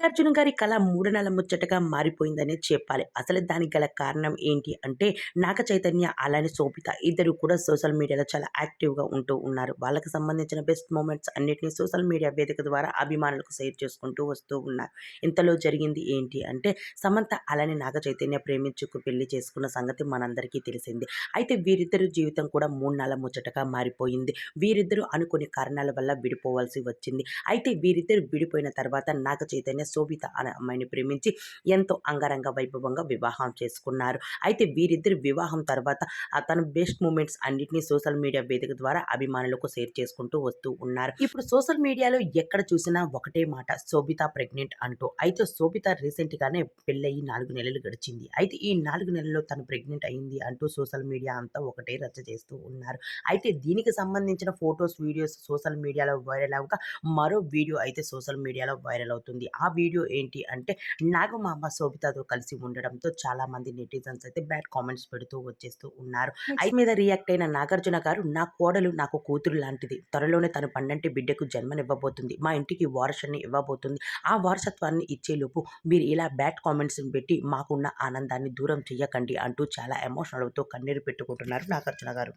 నాగార్జున గారి కళ మూడనల ముచ్చటగా మారిపోయిందనే చెప్పాలి. అసలు దానికి గల కారణం ఏంటి అంటే నాగ చైతన్య అలానే శోభిత ఇద్దరు కూడా సోషల్ మీడియాలో చాలా యాక్టివ్‌గా ఉంటూ ఉన్నారు. వాళ్ళకి సంబంధించిన బెస్ట్ మూమెంట్స్ అన్నిటిని సోషల్ మీడియా వేదిక ద్వారా అభిమానులకు షేర్ చేసుకుంటూ వస్తూ ఉన్నారు. ఇంతలో జరిగింది ఏంటి అంటే సమంత అలానే నాగ చైతన్య ప్రేమించుకు పెళ్ళి చేసుకున్న సంగతి మనందరికీ తెలిసిందే. అయితే వీరిద్దరు జీవితం కూడా మూఢనల ముచ్చటగా మారిపోయింది. వీరిద్దరూ అనుకునే కారణాల వల్ల విడిపోవాల్సి వచ్చింది. అయితే వీరిద్దరు విడిపోయిన తర్వాత నాగ చైతన్య శోభిత అనే అమ్మాయిని ప్రేమించి ఎంతో అంగరంగ వైభవంగా వివాహం చేసుకున్నారు. అయితే వీరిద్దరి వివాహం తర్వాత తన బెస్ట్ మూమెంట్స్ అన్నింటినీ సోషల్ మీడియా వేదిక ద్వారా అభిమానులకు షేర్ చేసుకుంటూ వస్తూ ఉన్నారు. ఇప్పుడు సోషల్ మీడియాలో ఎక్కడ చూసినా ఒకటే మాట శోభిత ప్రెగ్నెంట్ అంటూ. అయితే శోభిత రీసెంట్ గానే పెళ్ళయి నాలుగు నెలలు గడిచింది. అయితే ఈ నాలుగు నెలల్లో తను ప్రెగ్నెంట్ అయింది అంటూ సోషల్ మీడియా అంతా ఒకటే రచ్చ చేస్తూ ఉన్నారు. అయితే దీనికి సంబంధించిన ఫోటోస్, వీడియోస్ సోషల్ మీడియాలో వైరల్ అవ్వక మరో వీడియో అయితే సోషల్ మీడియాలో వైరల్ అవుతుంది. ఆ వీడియో ఏంటి అంటే నాగమామ శోభితతో కలిసి ఉండడంతో చాలా మంది నెటిజన్స్ అయితే బ్యాడ్ కామెంట్స్ పెడుతూ వచ్చేస్తూ ఉన్నారు. ఐ మీద రియాక్ట్ అయిన నాగార్జున గారు నా కోడలు నాకు కూతురు లాంటిది. త్వరలోనే తన పండంటి బిడ్డకు జన్మనివ్వబోతుంది. మా ఇంటికి వారసుని ఇవ్వబోతుంది. ఆ వారసత్వాన్ని ఇచ్చేలోపు మీరు ఇలా బ్యాడ్ కామెంట్స్ పెట్టి మాకున్న ఆనందాన్ని దూరం చెయ్యకండి అంటూ చాలా ఎమోషనల్ అవుతూ కన్నీరు పెట్టుకుంటున్నారు నాగార్జున గారు.